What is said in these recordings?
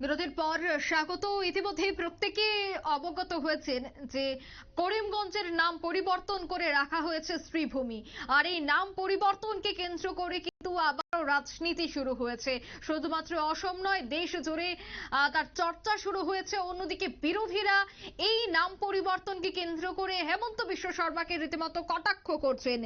বিরতির পর স্বাগত। ইতিমধ্যে প্রত্যেকে অবগত হয়েছেন যে করিমগঞ্জের নাম পরিবর্তন করে রাখা হয়েছে শ্রীভূমি। আর এই নাম পরিবর্তনকে কেন্দ্র করে কিন্তু আবারও রাজনীতি শুরু হয়েছে। শুধুমাত্র অসম নয়, দেশ জুড়ে তার চর্চা শুরু হয়েছে। অন্যদিকে বিরোধীরা এই নাম পরিবর্তনকে কেন্দ্র করে হেমন্ত বিশ্ব শর্মাকে রীতিমতো কটাক্ষ করছেন।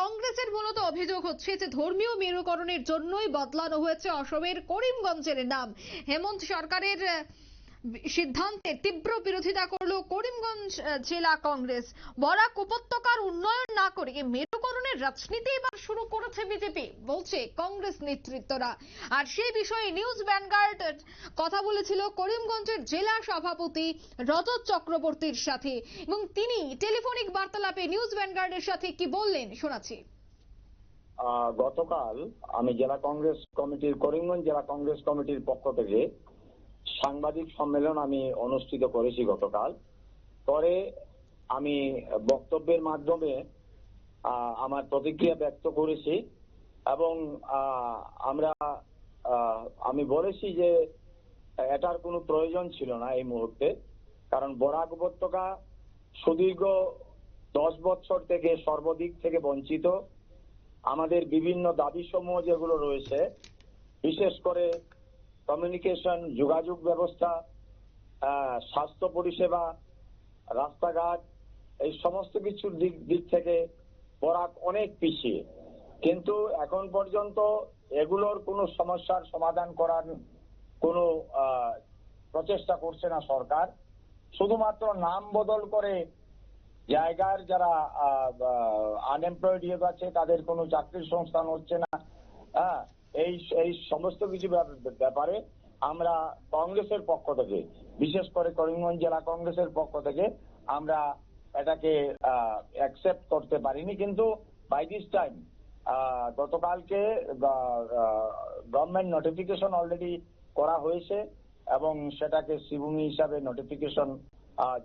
কংগ্রেসের মূলত অভিযোগ হচ্ছে যে, ধর্মীয় মেরুকরণের জন্যই বদলানো হয়েছে অসমের করিমগঞ্জের নাম। হেমন্ত সরকারের সিদ্ধান্তে তীব্র বিরোধিতা করল করিমগঞ্জ জেলা কংগ্রেস। বরাক উপত্যকার উন্নয়ন না করে মেরুকরণের রাজনীতি এবার শুরু করেছে বিজেপি, বলছে কংগ্রেস নেতৃত্বরা। আর সেই বিষয়ে নিউজ ভ্যানগার্ড কথা বলেছিল করিমগঞ্জের জেলা সভাপতি রজত চক্রবর্তীর সাথে। এবং তিনি টেলিফোনিক বার্তালাপে নিউজ ভ্যানগার্ডের সাথে কি বললেন শোনাচ্ছি। গতকাল আমি জেলা কংগ্রেস কমিটির, করিমগঞ্জ জেলা কংগ্রেস কমিটির পক্ষ থেকে সাংবাদিক সম্মেলন আমি অনুষ্ঠিত করেছি গতকাল। পরে আমি বক্তব্যের মাধ্যমে আমার প্রতিক্রিয়া ব্যক্ত করেছি এবং আমরা আমি বলেছি যে এটার কোনো প্রয়োজন ছিল না এই মুহূর্তে। কারণ বরাক উপত্যকা সুদীর্ঘ দশ বছর থেকে সর্বদিক থেকে বঞ্চিত। আমাদের বিভিন্ন দাবি সমূহ যেগুলো রয়েছে, বিশেষ করে কমিউনিকেশন যোগাযোগ ব্যবস্থা স্বাস্থ্য পরিষেবা, রাস্তাঘাট, এই সমস্ত কিছুর দিক দিক থেকে বরাক অনেক পিছিয়ে। কিন্তু এখন পর্যন্ত এগুলোর কোনো সমস্যার সমাধান করার কোনো প্রচেষ্টা করছে না সরকার। শুধুমাত্র নাম বদল করে জায়গার যারা আনএমপ্লয়েড আছে, তাদের কোনো চাকরির সংস্থান হচ্ছে না। হ্যাঁ এই এই সমস্ত কিছু ব্যাপ- ব্যাপারে আমরা কংগ্রেসের পক্ষ থেকে, বিশেষ করে করিমগঞ্জ জেলা কংগ্রেসের পক্ষ থেকে আমরা এটাকে অ্যাকসেপ্ট করতে পারিনি। কিন্তু বাই দিস টাইম গতকালকে গভর্নমেন্ট নোটিফিকেশন অলরেডি করা হয়েছে এবং সেটাকে শ্রীভূমি হিসাবে নোটিফিকেশন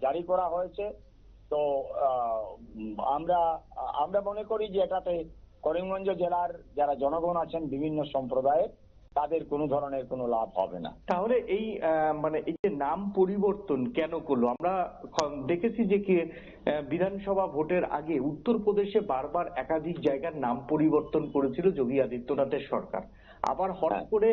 জারি করা হয়েছে। তো আমরা আমরা মনে করি যে এটাতে করিমগঞ্জ জেলার যারা জনগণ আছেন বিভিন্ন সম্প্রদায়ের তাদের কোনো ধরনের কোনো লাভ হবে না। তাহলে এই আহ, মানে এই যে নাম পরিবর্তন কেন করল? আমরা দেখেছি যে কি বিধানসভা ভোটের আগে উত্তরপ্রদেশে বারবার একাধিক জায়গার নাম পরিবর্তন করেছিল যোগী আদিত্যনাথের সরকার। আবার হঠাৎ হ্যাঁ। করে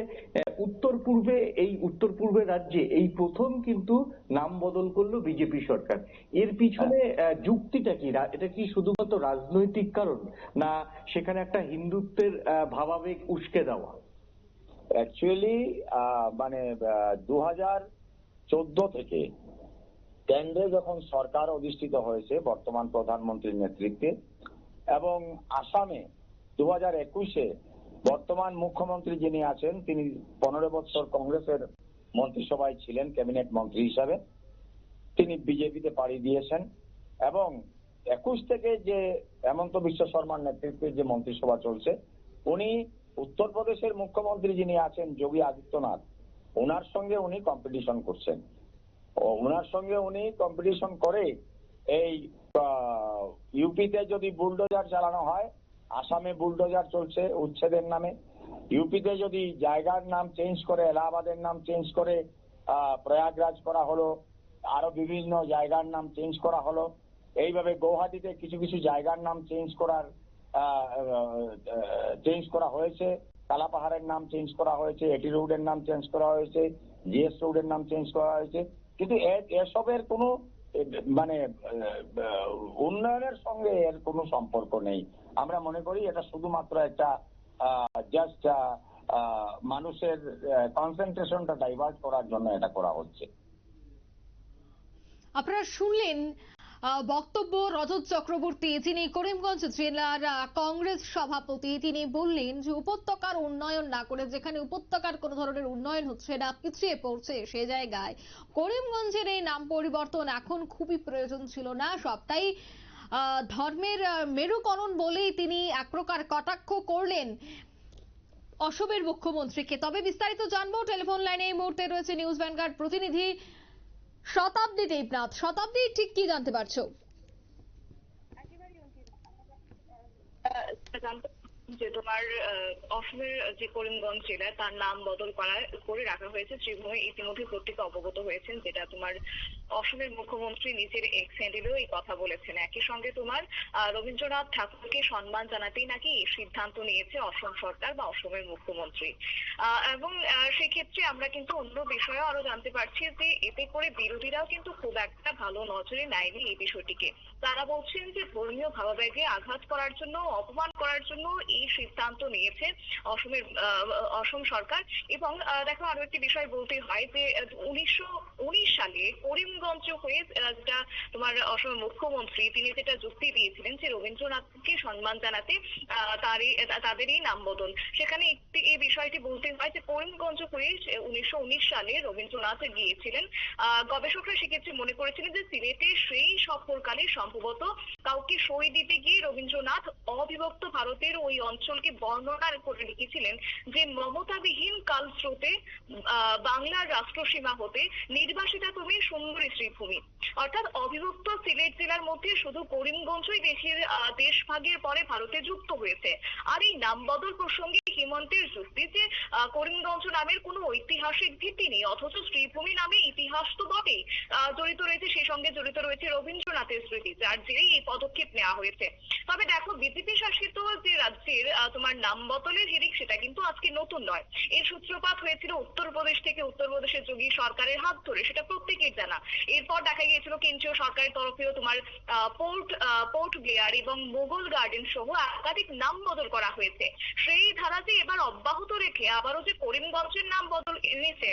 উত্তর পূর্বে এই উত্তর পূর্বের রাজ্যে এই প্রথম কিন্তু নাম বদল করল বিজেপি সরকার। এর পিছনে আহ, যুক্তিটা কি? এটা কি শুধুমাত্র রাজনৈতিক কারণ? না সেখানে একটা হিন্দুত্বের ভাবাবেগ উস্কে দেওয়া? অ্যাকচুয়ালি মানে দু হাজার চোদ্দ থেকে কেন্দ্রে যখন সরকার অধিষ্ঠিত হয়েছে বর্তমান প্রধানমন্ত্রীর নেতৃত্বে এবং আসামে দু হাজার একুশে বর্তমান মুখ্যমন্ত্রী যিনি আছেন, তিনি পনেরো বছর কংগ্রেসের মন্ত্রিসভায় ছিলেন, ক্যাবিনেট মন্ত্রী হিসাবে। তিনি বিজেপিতে পাড়ি দিয়েছেন এবং একুশ থেকে যে হেমন্ত বিশ্ব শর্মার নেতৃত্বে যে মন্ত্রিসভা চলছে, উনি উত্তরপ্রদেশের মুখ্যমন্ত্রী যিনি আছেন, যোগী আদিত্যনাথ, ওনার সঙ্গে উনি কম্পিটিশন করছেন। ওনার সঙ্গে উনি কম্পিটিশন করে এই ইউপিতে যদি বুলডোজার চালানো হয়, আসামে বুলডোজার চলছে উচ্ছেদের নামে। ইউপিতে যদি জায়গার নাম চেঞ্জ করে, এলাহাবাদের নাম চেঞ্জ করে প্রয়াগরাজ করা হলো, আরও বিভিন্ন জায়গার নাম চেঞ্জ করা হলো, এইভাবে গৌহাটিতে কিছু কিছু জায়গার নাম চেঞ্জ করার চেঞ্জ করা হয়েছে। কালাপাহাড়ের নাম চেঞ্জ করা হয়েছে, এটি রোডের নাম চেঞ্জ করা হয়েছে জিএস রোডের নাম চেঞ্জ করা হয়েছে। কিন্তু এসবের কোনো মানে উন্নয়নের সঙ্গে এর কোনো সম্পর্ক নেই। আমরা মনে করি এটা শুধুমাত্র একটা জাস্ট মানুষের কনসেন্ট্রেশনটা ডাইভার্ট করার জন্য এটা করা হচ্ছে। আপনারা শুনলেন বক্তব্য রজত চক্রবর্তী, যিনি করিমগঞ্জ জেলার কংগ্রেস সভাপতি, তিনি বললেন যে উপত্যকার উন্নয়ন না করে যেখানে উপত্যকার কোনো ধরনের উন্নয়ন হচ্ছে না, পিছিয়ে পড়ছে সে জায়গায়। করিমগঞ্জের এই নাম পরিবর্তন এখন খুবই প্রয়োজন ছিল না, সবটাই ধর্মের মেরুকরণ বলেই তিনি এক প্রকার কটাক্ষ করলেন অসমের মুখ্যমন্ত্রীকে। তবে বিস্তারিত জানব, টেলিফোন লাইনে এই মুহূর্তে রয়েছে নিউজ ভ্যানগার্ড প্রতিনিধি শতাব্দী দেবনাথ শতাব্দী ঠিক কি জানতে পারছ? জানতে যে তোমার অসমের যে করিমগঞ্জ জেলা তার নাম বদল করা করে রাখা হয়েছে। শ্রীভূমি ইতিমধ্যে প্রত্যেকে অবগত হয়েছেন যেটা তোমার অসমের মুখ্যমন্ত্রী নিজের এক্স হ্যান্ডেলেও এই কথা বলেছেন। একই সঙ্গে তোমার রবীন্দ্রনাথ ঠাকুরকে সম্মান জানাতেই নাকি এই সিদ্ধান্ত নিয়েছে অসম সরকার বা অসমের মুখ্যমন্ত্রী। এবং সেক্ষেত্রে আমরা কিন্তু অন্য বিষয়েও আরও জানতে পারছি যে এতে করে বিরোধীরাও কিন্তু খুব একটা ভালো নজরে নেয়নি এই বিষয়টিকে। তারা বলছেন যে ধর্মীয় ভাবাবেগে আঘাত করার জন্য, অপমান করার জন্য এই সিদ্ধান্ত নিয়েছে অসমের অসম সরকার। এবং দেখো আরও একটি বিষয় বলতে হয় যে, উনিশশো উনিশ সালে করিমগঞ্জ হয়ে যেটা তোমার অসমের মুখ্যমন্ত্রী, তিনি যেটা যুক্তি দিয়েছিলেন যে রবীন্দ্রনাথকে সম্মান জানাতে তারই তাদেরই নাম বদল। সেখানে একটি, এই বিষয়টি বলতে হয় যে করিমগঞ্জ হয়ে উনিশশো উনিশ সালে রবীন্দ্রনাথ গিয়েছিলেন গবেষকরা সেক্ষেত্রে মনে করেছিলেন যে সিলেটে সেই সফরকালে সম্ভবত কাউকে সই দিতে গিয়ে রবীন্দ্রনাথ অবিভক্ত ভারতের ওই অঞ্চলকে বর্ণনা করে লিখেছিলেন যে মমতাবিহীন কালস্রোতে বাংলার রাষ্ট্রসীমা হতে নির্বাসিতা তুমি সুন্দরী শ্রীভূমি। অর্থাৎ অবিভক্ত সিলেট জেলার মধ্যে শুধু করিমগঞ্জই দেশের দেশ ভাগের পরে ভারতে যুক্ত হয়েছে। আর এই নাম বদল প্রসঙ্গে হিমন্তের যুক্তি যে করিমগঞ্জ নামের কোনো ঐতিহাসিক ভিত্তি নেই, অথচ শ্রীভূমি নামে ইতিহাস তো বটেই। জড়িত রয়েছে, সেই সঙ্গে জড়িত রয়েছে রবীন্দ্রনাথের স্মৃতি, যার জেরেই এই পদক্ষেপ নেওয়া হয়েছে। তবে দেখো, বিজেপি শাসিত যে রাজ্যের তোমার নাম বদলের হিড়িক সেটা কিন্তু আজকে নতুন নয়। এর সূত্রপাত হয়েছিল উত্তরপ্রদেশ থেকে উত্তরপ্রদেশের যোগী সরকারের হাত ধরে, সেটা প্রত্যেকের জানা। এরপর দেখা গিয়েছিল কেন্দ্রীয় সরকারের তরফেও তোমার পোর্ট পোর্ট ব্লেয়ার এবং মোগল গার্ডেন সহ একাধিক নাম বদল করা হয়েছে। সেই ধারা যে এবার অব্যাহত রেখে আবারও যে করিমগঞ্জের নাম বদল এনেছে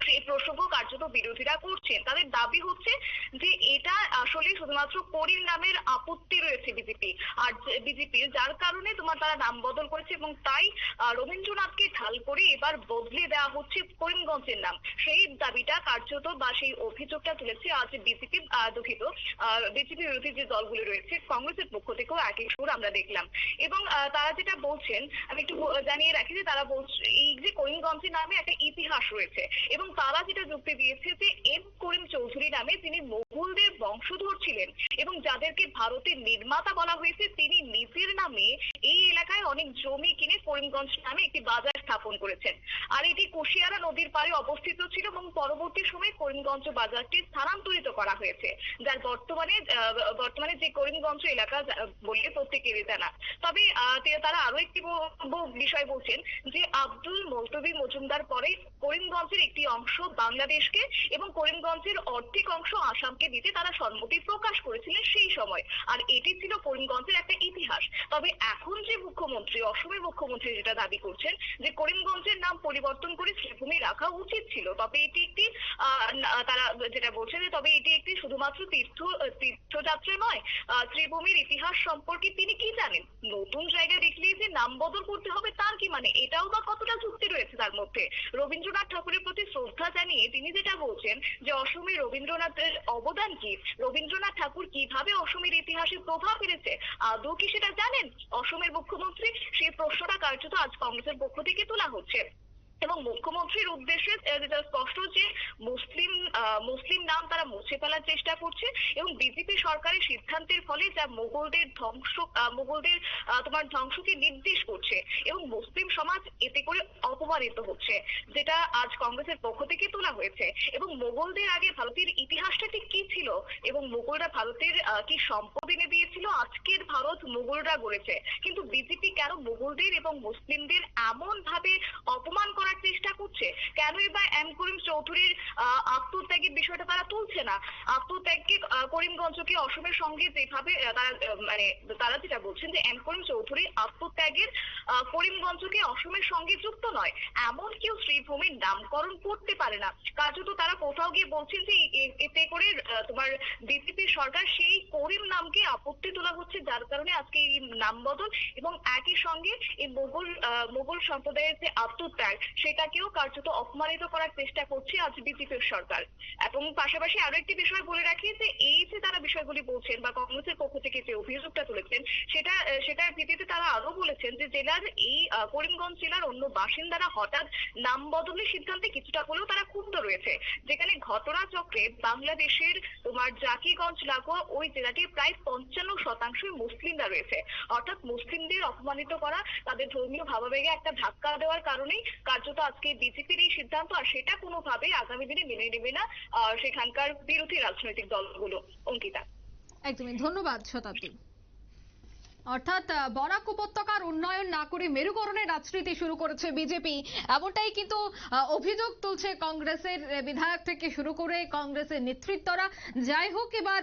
সেই প্রসঙ্গ কার্যত বিরোধীরা করছেন। তাদের দাবি হচ্ছে যে এটা আসলে শুধুমাত্র করিম নামের আপত্তি রয়েছে বিজেপি। আর বিজেপির যার কারণে তোমার তারা নাম বদল করেছে এবং তাই রবীন্দ্রনাথকে ঢাল করে এবার বদলে দেওয়া হচ্ছে করিমগঞ্জের নাম। সেই দাবিটা কার্যত বা সেই অভিযোগটা তুলেছে আজ বিজেপি দুঃখিত বিজেপি বিরোধী যে দলগুলো রয়েছে, কংগ্রেসের পক্ষ থেকেও একই সুর আমরা দেখলাম। এবং তারা যেটা বলছেন, আমি একটু জানিয়ে রাখি যে তারা বলছে, এই যে করিমগঞ্জের নামে একটা ইতিহাস রয়েছে। এবং তারা যেটা যুক্তি দিয়েছে যে এম করিম চৌধুরী নামে তিনি মোগলদের বংশধর ছিলেন এবং যাদেরকে ভারতের নির্মাতা বলা হয়েছে, তিনি নিজের নামে এই এলাকায় অনেক জমি কিনে করিমগঞ্জ নামে একটি বাজার স্থাপন করেছেন। আর এটি কুশিয়ারা নদীর পাড়ে অবস্থিত ছিল এবং পরবর্তী সময়ে করিমগঞ্জ বাজারটি স্থানান্তরিত করা হয়েছে, যার বর্তমানে বর্তমানে যে করিমগঞ্জ এলাকা বললে প্রত্যেকেরই জানা। তবে তারা আরও একটি বিষয় বলছেন যে, আব্দুল মৌতবি মজুমদার পরে করিমগঞ্জের একটি অংশ বাংলাদেশকে এবং করিমগঞ্জের অর্ধেক অংশ আসামকে দিতে তারা সম্মতি প্রকাশ করেছিলেন সেই সময়। আর এটি ছিল করিমগঞ্জের একটা ইতিহাস। তবে এখন যে মুখ্যমন্ত্রী, অসমের মুখ্যমন্ত্রী যেটা দাবি করছেন যে করিমগঞ্জের নাম পরিবর্তন করে শ্রীভূমি রাখা উচিত ছিল। তবে এটি একটি তারা যেটা বলছে যে তবে এটি একটি শুধুমাত্র তীর্থ, তীর্থযাত্রা নয় শ্রীভূমির ইতিহাস সম্পর্কে তিনি কি জানেন? নতুন জায়গায় দেখলেই যে নাম বদল করতে হবে তার কি মানে? এটাও বা কতটা যুক্তি রয়েছে তার মধ্যে? রবীন্দ্রনাথ ঠাকুরের প্রতি শ্রদ্ধা জানিয়ে তিনি যেটা বলছেন যে অসমে রবীন্দ্রনাথের অবদান কি? রবীন্দ্রনাথ ঠাকুর কীভাবে অসমের ইতিহাসে প্রভাব ফেলেছে? আদৌ কি সেটা জানেন? অসমের মুখ্যমন্ত্রী সেই প্রশ্নটা কার্যত আজ কংগ্রেসের পক্ষ থেকে তোলা হচ্ছে। এবং মুখ্যমন্ত্রীর উদ্দেশ্যে যেটা স্পষ্ট যে মুসলিম মুসলিম নাম তারা মুছে ফেলার চেষ্টা করছে এবং বিজেপি সরকারের সিদ্ধান্তের ফলে যা মোগলদের ধ্বংস মোগলদের তোমার ধ্বংসকে নির্দেশ করছে এবং মুসলিম সমাজ এতে করে অপমানিত হচ্ছে, যেটা আজ কংগ্রেসের পক্ষ থেকে তোলা হয়েছে। এবং মোগলদের আগে ভারতের ইতিহাসটা ঠিক কি ছিল এবং মোগলরা ভারতের কি সম্পদ এনে দিয়েছিল? আজকের ভারত মোগলরা গড়েছে। কিন্তু বিজেপি কেন মোগলদের এবং মুসলিমদের এমন ভাবে অপমান করার চেষ্টা করছে। কেনই বা এম করিম চৌধুরীর আত্মত্যাগের বিষয়টা তারা তুলছে না? আত্মত্যাগকে করিমগঞ্জকে অসমের সঙ্গে যেভাবে তারা মানে তারা যেটা বলছেন যে এম করিম চৌধুরী আত্মত্যাগের করিমগঞ্জকে অসমের সঙ্গে যুক্ত নয়। এমন কেউ শ্রীভূমির নামকরণ করতে পারে না। কার্যত তারা কোথাও গিয়ে বলছেন যে এতে করে তোমার বিজেপি সরকার সেই করিম নামকে আপত্তি তোলা হচ্ছে, যার কারণে আজকে এই নাম বদল এবং একই সঙ্গে এই মোগল মোগল সম্প্রদায়ের যে আত্মত্যাগ সেটাকেও কার্যত অপমানিত করার চেষ্টা করছে আজ বিজেপির সরকার। এবং পাশাপাশি আরও একটি বিষয় বলে রাখি যে, এই যে তারা বিষয়গুলি বলছেন বা কংগ্রেসের পক্ষ থেকে যে অভিযোগটা তুলেছেন, সেটা সেটার ভিত্তিতে তারা আরও বলেছেন যে জেলার এই করিমগঞ্জ জেলার অন্য বাসিন্দারা হঠাৎ নাম বদলের সিদ্ধান্তে কিছুটা হলেও তারা ক্ষুব্ধ রয়েছে। যেখানে ঘটনাচক্রে বাংলাদেশের তোমার জাকিগঞ্জ লাগোয়া ওই জেলাটির প্রায় পঞ্চান্ন শতাংশই মুসলিমরা রয়েছে। অর্থাৎ মুসলিমদের অপমানিত করা, তাদের ধর্মীয় ভাবাবেগে একটা ধাক্কা দেওয়ার কারণেই কার্যত আজকে বিজেপির এই সিদ্ধান্ত, আর সেটা কোনোভাবেই আগামী দিনে মেনে নেবে না সেখানকার বিরোধী রাজনৈতিক দলগুলো। অঙ্কিতা। একদমই, ধন্যবাদ শতাব্দী। অর্থাৎ বরাক উপত্যকার উন্নয়ন না করে মেরুকরণের রাজনীতি শুরু করেছে বিজেপি। এমনটাই কিন্তু অভিযোগ তুলছে কংগ্রেসের বিধায়ক থেকে শুরু করে কংগ্রেসের নেতৃত্বরা। যাই হোক, এবার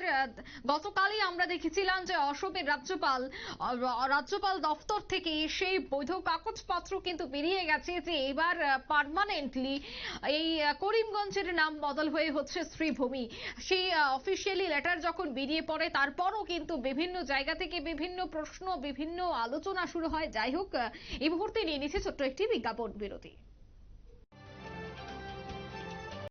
গতকালই আমরা দেখেছিলাম যে অসমের রাজ্যপাল রাজ্যপাল দফতর থেকে সেই বৈধ কাগজপত্র কিন্তু বেরিয়ে গেছে যে এবার পার্মানেন্টলি এই করিমগঞ্জের নাম বদল হয়ে হচ্ছে শ্রীভূমি। সেই অফিসিয়ালি লেটার যখন বেরিয়ে পড়ে, তারপরও কিন্তু বিভিন্ন জায়গা থেকে বিভিন্ন প্রশ্ন, বিভিন্ন আলোচনা শুরু হয়। যাই হোক এই মুহূর্তে নিয়ে নিচ্ছে ছোট্ট একটি বিজ্ঞাপন বিরতি।